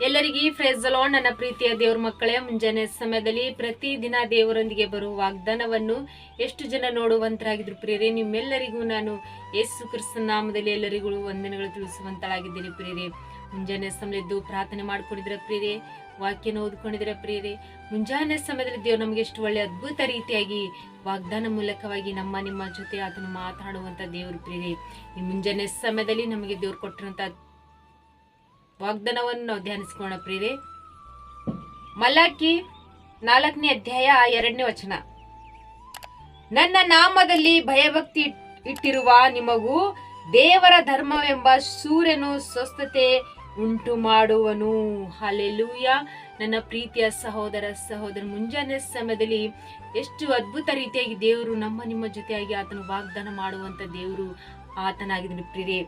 ಎಲ್ಲರಿಗೂ phrase alone ನನ್ನ ಪ್ರೀತಿಯ ದೇವ್ರ ಮಕ್ಕಳೇ, ಮುಂಜಾನೆ ಸಮಯದಲ್ಲಿ ಪ್ರತಿದಿನ ದೇವರೊಂದಿಗೆ ಬರುವ ವಾಗ್ದಾನವನ್ನು ಎಷ್ಟು ಜನ ನೋಡುವಂತರಾಗಿದ್ರು ಪ್ರೇರೆ ನಿಮ್ಮೆಲ್ಲರಿಗೂ ನಾನು ಯೇಸು ಕ್ರಿಸ್ತನ ನಾಮದಲ್ಲಿ ಎಲ್ಲರಿಗೂ ವಂದನೆಗಳು ತಿಳಿಸುವಂತಳಾಗಿದ್ದೀನಿ ಪ್ರೇರೆ ಮುಂಜಾನೆ ಸಮಯದ್ದು ಪ್ರಾರ್ಥನೆ ಮಾಡ್ಕೊಂಡಿದ್ರೆ ಪ್ರೇರೆ ವಾಕ್ಯನ ಓದ್ಕೊಂಡಿದ್ರೆ ಪ್ರೇರೆ ಮುಂಜಾನೆ ಸಮಯದಲ್ಲಿ ದೇವ್ರು ನಮಗೆ ಎಷ್ಟು ಒಳ್ಳೆ ಅದ್ಭುತ ರೀತಿಯಾಗಿ ವಾಗ್ದಾನ ಮೂಲಕವಾಗಿ ನಮ್ಮ ನಿಮ್ಮ ಜೊತೆ ಅದನ್ನು ಮಾತಾಡುವಂತ ದೇವರು ಪ್ರೇರೆ ಈ ಮುಂಜಾನೆ ಸಮಯದಲ್ಲಿ ನಮಗೆ ದೇವ್ರು ಕೊಟ್ಟಿರುವಂತ ವಾಗ್ದಾನವನ್ನು ನಾವು ಧ್ಯಾನಿಸ್ಕೋಣ ಪ್ರೀರಿ ಮಲಾಕಿ ನಾಲ್ಕನೇ ಅಧ್ಯಾಯ ಎರಡನೇ ವಚನ. ನನ್ನ ನಾಮದಲ್ಲಿ ಭಯಭಕ್ತಿ ಇಟ್- ಇಟ್ಟಿರುವ ನಿಮಗೂ ದೇವರ ಧರ್ಮವೆಂಬ ಸೂರ್ಯನು ಸ್ವಸ್ಥತೆ ಉಂಟು ಮಾಡುವನು. ಹಲೆಲೂಯ ನನ್ನ ಪ್ರೀತಿಯ ಸಹೋದರ ಸಹೋದರ, ಮುಂಜಾನೆ ಸಮಯದಲ್ಲಿ ಎಷ್ಟು ಅದ್ಭುತ ರೀತಿಯಾಗಿ ದೇವರು ನಮ್ಮ ನಿಮ್ಮ ಜೊತೆಯಾಗಿ ಆತನು ವಾಗ್ದಾನ ಮಾಡುವಂತ ದೇವರು ಆತನಾಗಿದ್ದನು ಪ್ರಿಯರೇ.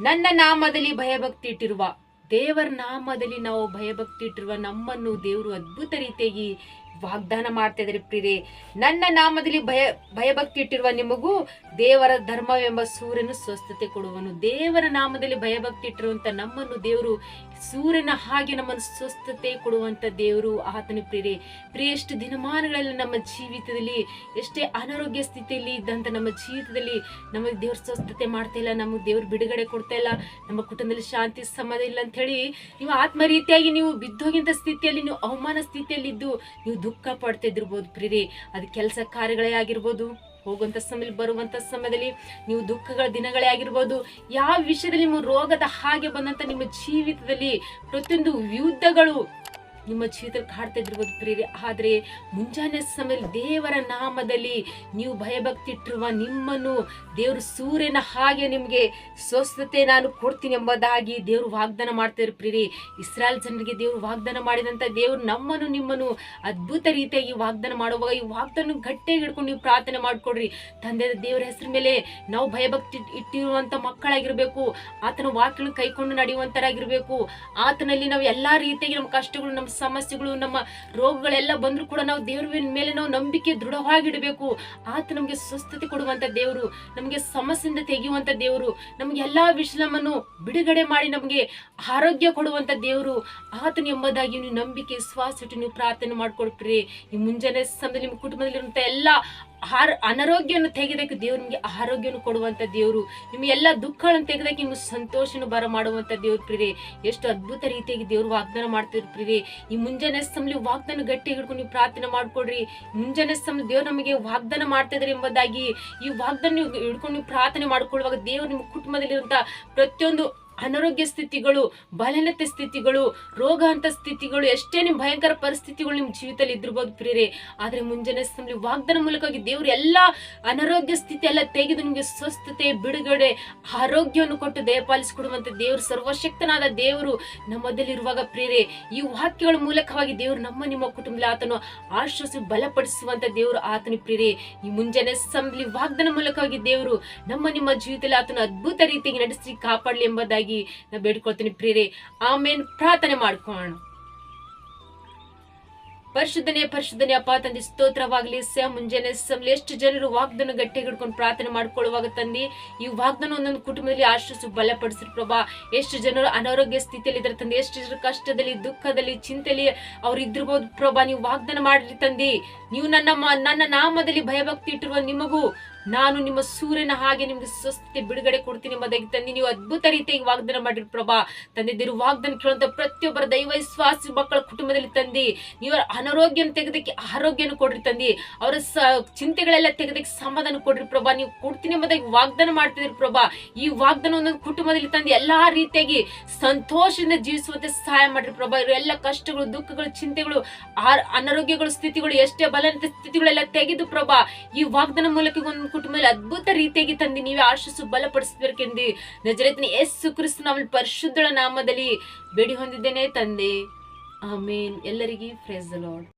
ನನ್ನ ನಾಮದಲ್ಲಿ ಭಯಭಕ್ತಿ ಇಟ್ಟಿರುವ ದೇವರ ನಾಮದಲ್ಲಿ ನಾವು ಭಯಭಕ್ತಿ ಇಟ್ಟಿರುವ ನಮ್ಮನ್ನು ದೇವರು ಅದ್ಭುತ ರೀತಿಯಾಗಿ ವಾಗ್ದಾನ ಮಾಡ್ತಾ ಇದ್ದಾರೆ ಪ್ರಿಯರೇ. ನನ್ನ ನಾಮದಲ್ಲಿ ಭಯ ಭಯಭಕ್ತಿ ಇಟ್ಟಿರುವ ನಿಮಗೂ ದೇವರ ಧರ್ಮವೆಂಬ ಸೂರ್ಯನು ಸ್ವಸ್ಥತೆ ಕೊಡುವನು. ದೇವರ ನಾಮದಲ್ಲಿ ಭಯಭಕ್ತಿ ಇಟ್ಟಿರುವಂತ ನಮ್ಮನ್ನು ದೇವರು ಸೂರ್ಯನ ಹಾಗೆ ನಮ್ಮನ್ನು ಸ್ವಸ್ಥತೆ ಕೊಡುವಂತ ದೇವರು. ಆತನ ಪ್ರಿಯರೇ ಪ್ರಿಯ ಎಷ್ಟು ದಿನಮಾನಗಳಲ್ಲಿ ನಮ್ಮ ಜೀವಿತದಲ್ಲಿ, ಎಷ್ಟೇ ಅನಾರೋಗ್ಯ ಸ್ಥಿತಿಯಲ್ಲಿ ಇದ್ದಂತ ನಮ್ಮ ಜೀವಿತದಲ್ಲಿ ನಮಗೆ ದೇವ್ರ ಸ್ವಸ್ಥತೆ ಮಾಡ್ತಾ ಇಲ್ಲ, ನಮಗೆ ದೇವ್ರ ಬಿಡುಗಡೆ ಕೊಡ್ತಾ ಇಲ್ಲ, ನಮ್ಮ ಕುಟುಂಬದಲ್ಲಿ ಶಾಂತಿ ಸಮಾಧಾನ ಇಲ್ಲ ಅಂತ ಹೇಳಿ ನೀವು ಆತ್ಮ ರೀತಿಯಾಗಿ ನೀವು ಬಿದ್ದೋಗಿಂತ ಸ್ಥಿತಿಯಲ್ಲಿ, ನೀವು ಅವಮಾನ ಸ್ಥಿತಿಯಲ್ಲಿದ್ದು ನೀವು ದುಃಖ ಪಡ್ತಾ ಇದ್ದಿರ್ಬೋದು ಪ್ರಿಯರೇ. ಅದು ಕೆಲಸ ಕಾರ್ಯಗಳೇ ಆಗಿರ್ಬೋದು. ಹೋಗುವಂತ ಸಮಯದಲ್ಲಿ, ಬರುವಂತ ಸಮಯದಲ್ಲಿ, ನೀವು ದುಃಖಗಳ ದಿನಗಳೇ ಆಗಿರ್ಬೋದು, ಯಾವ ವಿಷಯದಲ್ಲಿ ನಿಮ್ಮ ರೋಗದ ಹಾಗೆ ಬಂದಂತ ನಿಮ್ಮ ಜೀವಿತದಲ್ಲಿ ಪ್ರತಿಯೊಂದು ಯುದ್ಧಗಳು ನಿಮ್ಮ ಜೀವಿತದಲ್ಲಿ ಕಾಡ್ತಾ ಪ್ರಿಯರೇ ಆದರೆ ಮುಂಜಾನೆ ಸಮಯದಲ್ಲಿ ದೇವರ ನಾಮದಲ್ಲಿ ನೀವು ಭಯಭಕ್ತಿ ಇಟ್ಟಿರುವ ನಿಮ್ಮನ್ನು ದೇವರು ಸೂರ್ಯನ ಹಾಗೆ ನಿಮಗೆ ಸ್ವಸ್ಥತೆ ನಾನು ಕೊಡ್ತೀನಿ ಎಂಬುದಾಗಿ ದೇವರು ವಾಗ್ದಾನ ಮಾಡ್ತಾರೆ ಪ್ರೀರಿ ಇಸ್ರಾಯಲ್ ಜನರಿಗೆ ದೇವರು ವಾಗ್ದಾನ ಮಾಡಿದಂಥ ದೇವರು ನಮ್ಮನ್ನು ನಿಮ್ಮನ್ನು ಅದ್ಭುತ ರೀತಿಯಾಗಿ ವಾಗ್ದಾನ ಮಾಡುವಾಗ ಈ ವಾಗ್ದಾನ ಗಟ್ಟಿಯಾಗಿ ಹಿಡ್ಕೊಂಡು ನೀವು ಪ್ರಾರ್ಥನೆ ಮಾಡಿಕೊಡ್ರಿ. ತಂದೆ ದೇವರ ಹೆಸರು ಮೇಲೆ ನಾವು ಭಯಭಕ್ತಿ ಇಟ್ಟಿರುವಂಥ ಮಕ್ಕಳಾಗಿರ್ಬೇಕು, ಆತನ ವಾಕ್ಯಗಳನ್ನು ಕೈಕೊಂಡು ನಡೆಯುವಂಥರಾಗಿರಬೇಕು ಆತನಲ್ಲಿ ನಾವು ಎಲ್ಲ ರೀತಿಯಾಗಿ ನಮ್ಮ ಕಷ್ಟಗಳು, ನಮ್ಮ ಸಮಸ್ಯೆಗಳು, ನಮ್ಮ ರೋಗಗಳೆಲ್ಲ ಬಂದ್ರು ಕೂಡ ನಾವು ದೇವರ ಮೇಲೆ ನಾವು ನಂಬಿಕೆ ದೃಢವಾಗಿಡಬೇಕು. ಆತ ನಮಗೆ ಸ್ವಸ್ಥತೆ ಕೊಡುವಂತ ದೇವರು, ನಮಗೆ ಸಮಸ್ಯೆಯಿಂದ ತೆಗೆಯುವಂತ ದೇವರು, ನಮಗೆ ಎಲ್ಲಾ ವಿಶ್ರಮನ್ನು ಬಿಡುಗಡೆ ಮಾಡಿ ನಮಗೆ ಆರೋಗ್ಯ ಕೊಡುವಂತ ದೇವರು. ಆತನ ಎಂಬುದಾಗಿ ನೀವು ನಂಬಿಕೆ, ವಿಶ್ವಾಸ ಇಟ್ಟು ನೀವು ಪ್ರಾರ್ಥನೆ ಮಾಡಿಕೊಡ್ತೀರಿ ಈ ಮುಂಜಾನೆ ಸಮಯದಲ್ಲಿ ನಿಮ್ಮ ಕುಟುಂಬದಲ್ಲಿರುವಂತ ಎಲ್ಲ ಆರ್ ಅನಾರೋಗ್ಯವನ್ನು ತೆಗೆದಕ್ಕೆ ದೇವ್ರು ನಿಮಗೆ ಆರೋಗ್ಯವನ್ನು ಕೊಡುವಂತ ದೇವರು. ನಿಮಗೆ ಎಲ್ಲ ದುಃಖಗಳನ್ನು ತೆಗೆದಕ್ಕೆ ನಿಮ್ಗೆ ಸಂತೋಷನ ಬರ ಮಾಡುವಂತ ದೇವ್ರ ಪ್ರೀತಿ ಎಷ್ಟು ಅದ್ಭುತ ರೀತಿಯಾಗಿ ದೇವ್ರು ವಾಗ್ದಾನ ಮಾಡ್ತಿದ್ರು ಪ್ರೀತಿ ಈ ಮುಂಜಾನೆ ಸಮಯ ವಾಗ್ದಾನ ಗಟ್ಟಿ ಹಿಡ್ಕೊಂಡು ನೀವು ಪ್ರಾರ್ಥನೆ ಮಾಡ್ಕೊಡ್ರಿ. ಮುಂಜಾನೆ ಸಮಯ ದೇವ್ರು ನಮಗೆ ವಾಗ್ದಾನ ಮಾಡ್ತಾ ಎಂಬುದಾಗಿ ಈ ವಾಗ್ದಾನ ನೀವು ಹಿಡ್ಕೊಂಡು ನೀವು ಪ್ರಾರ್ಥನೆ ಮಾಡ್ಕೊಳ್ಳುವಾಗ ದೇವ್ರು ನಿಮ್ಮ ಕುಟುಂಬದಲ್ಲಿರುವಂತ ಪ್ರತಿಯೊಂದು ಅನಾರೋಗ್ಯ ಸ್ಥಿತಿಗಳು ಬಲನತೆ ಸ್ಥಿತಿಗಳು, ರೋಗ ಅಂತ ಸ್ಥಿತಿಗಳು, ಎಷ್ಟೇ ನಿಮ್ಮ ಭಯಂಕರ ಪರಿಸ್ಥಿತಿಗಳು ನಿಮ್ಮ ಜೀವಿತದಲ್ಲಿ ಇದ್ದಿರ್ಬೋದು ಪ್ರಿಯರೇ. ಆದರೆ ಮುಂಜಾನೆ ಸಮಯ ವಾಗ್ದಾನ ಮೂಲಕವಾಗಿ ದೇವರು ಎಲ್ಲ ಅನಾರೋಗ್ಯ ಸ್ಥಿತಿ ಎಲ್ಲ ತೆಗೆದು ನಿಮಗೆ ಸ್ವಸ್ಥತೆ, ಬಿಡುಗಡೆ, ಆರೋಗ್ಯವನ್ನು ಕೊಟ್ಟು ದಯಪಾಲಿಸಿಕೊಡುವಂತ ದೇವರು, ಸರ್ವಶಕ್ತನಾದ ದೇವರು ನಮ್ಮದಲ್ಲಿರುವಾಗ ಪ್ರಿಯರೇ. ಈ ವಾಕ್ಯಗಳ ಮೂಲಕವಾಗಿ ದೇವರು ನಮ್ಮ, ನಿಮ್ಮ ಕುಟುಂಬದಲ್ಲಿ ಆತನು ಆಶ್ವಾಸ ಬಲಪಡಿಸುವಂತ ದೇವರು ಆತನ ಪ್ರಿಯರೇ. ಈ ಮುಂಜಾನೆ ಸಮಯದಲ್ಲಿ ವಾಗ್ದಾನ ಮೂಲಕವಾಗಿ ದೇವರು ನಮ್ಮ, ನಿಮ್ಮ ಜೀವಿತದಲ್ಲಿ ಆತನು ಅದ್ಭುತ ರೀತಿಯಾಗಿ ನಡೆಸಿ, ಕಾಪಾಡಲಿ ಎಂಬುದಾಗಿ ನಾ ಬೇಡ್ಕೊಳ್ತೀನಿ ಪ್ರಿಯರೇ. ಆಮೇನ್. ಪ್ರಾರ್ಥನೆ ಮಾಡ್ಕೋಣ ಪರಿಶುದ್ಧನೇ ಪರಿಶುದ್ಧನೇ ಅಪ್ಪ ತಂದೆ, ಸ್ತೋತ್ರವಾಗಲಿ ಸ ಮುಂಜಾನೆ ಸಮಲಿ ಎಷ್ಟು ಜನರು ವಾಗ್ದನ ಗಟ್ಟಿ ಹಿಡ್ಕೊಂಡು ಪ್ರಾರ್ಥನೆ ಮಾಡ್ಕೊಳ್ಳುವಾಗ ತಂದೆ, ಈ ವಾಗ್ದನ ಒಂದೊಂದು ಕುಟುಂಬದಲ್ಲಿ ಆಶ್ರಸು ಬಲಪಡಿಸಿರ್ ಪ್ರಭಾ. ಎಷ್ಟು ಜನರು ಅನಾರೋಗ್ಯ ಸ್ಥಿತಿಯಲ್ಲಿ ಇದ್ರೆ ತಂದೆ, ಎಷ್ಟು ಜನರು ಕಷ್ಟದಲ್ಲಿ, ದುಃಖದಲ್ಲಿ, ಚಿಂತೆಯಲ್ಲಿ ಅವ್ರು ಇದ್ದಿರ್ಬೋದು ಪ್ರಭಾ, ನೀವು ವಾಗ್ದಾನ ಮಾಡಿರಿ ತಂದೆ. ನೀವು ನನ್ನ ನನ್ನ ನಾಮದಲ್ಲಿ ಭಯಭಕ್ತಿ ಇಟ್ಟಿರುವ ನಿಮಗೂ ನಾನು ನಿಮ್ಮ ಸೂರ್ಯನ ಹಾಗೆ ನಿಮ್ಗೆ ಸ್ವಸ್ಥತೆ ಬಿಡುಗಡೆ ಕೊಡ್ತೀನಿ ಎಂಬುದಾಗಿ ತಂದೆ. ನೀವು ಅದ್ಭುತ ರೀತಿಯಾಗಿ ವಾಗ್ದಾನ ಮಾಡಿರಿ ಪ್ರಭಾ. ತಂದೆ ದೇವರು ವಾಗ್ದಾನ ಕೇಳುವಂತ ಪ್ರತಿಯೊಬ್ಬರ ದೈವ ವಿಶ್ವಾಸಿ ಮಕ್ಕಳ ಕುಟುಂಬದಲ್ಲಿ ತಂದಿ. ನೀವು ಅನಾರೋಗ್ಯನ ತೆಗೆದಕ್ಕೆ ಆರೋಗ್ಯನ ಕೊಡ್ರಿ ತಂದಿ. ಅವರ ಚಿಂತೆಗಳೆಲ್ಲ ತೆಗೆದಕ್ಕೆ ಸಮಾಧಾನ ಕೊಡ್ರಿ ಪ್ರಭಾ. ನೀವು ಕೊಡ್ತೀನಿ ಎಂಬುದಾಗಿ ವಾಗ್ದಾನ ಮಾಡ್ತಿದ್ರಿ ಪ್ರಭಾ. ಈ ವಾಗ್ದಾನ ಒಂದೊಂದು ಕುಟುಂಬದಲ್ಲಿ ತಂದು ಎಲ್ಲಾ ರೀತಿಯಾಗಿ ಸಂತೋಷದಿಂದ ಜೀವಿಸುವಂತೆ ಸಹಾಯ ಮಾಡ್ರಿ ಪ್ರಭಾ. ಇವರು ಎಲ್ಲ ಕಷ್ಟಗಳು, ದುಃಖಗಳು, ಚಿಂತೆಗಳು ಅನಾರೋಗ್ಯಗಳು, ಸ್ಥಿತಿಗಳು, ಎಷ್ಟೇ ಬಲಂತ ಸ್ಥಿತಿಗಳೆಲ್ಲ ತೆಗೆದು ಪ್ರಭಾ, ಈ ವಾಗ್ದಾನ ಮೂಲಕ ಒಂದು ಕುಟುಂಬದಲ್ಲಿ ಅದ್ಭುತ ರೀತಿಯಾಗಿ ತಂದು ನೀವೇ ಆಶಿಸು ಬಲಪಡಿಸಬೇಕೆಂದು ನಜರತ್ನಿ ಎಸ್ ಕ್ರಿಸ್ತನ ಪರಿಶುದ್ಧಳ ನಾಮದಲ್ಲಿ ಬೇಡಿ ಹೊಂದಿದ್ದೇನೆ ತಂದೆ. ಆಮೇನ್. ಎಲ್ಲರಿಗೂ ಫ್ರೇಸ್ ಲಾರ್ಡ್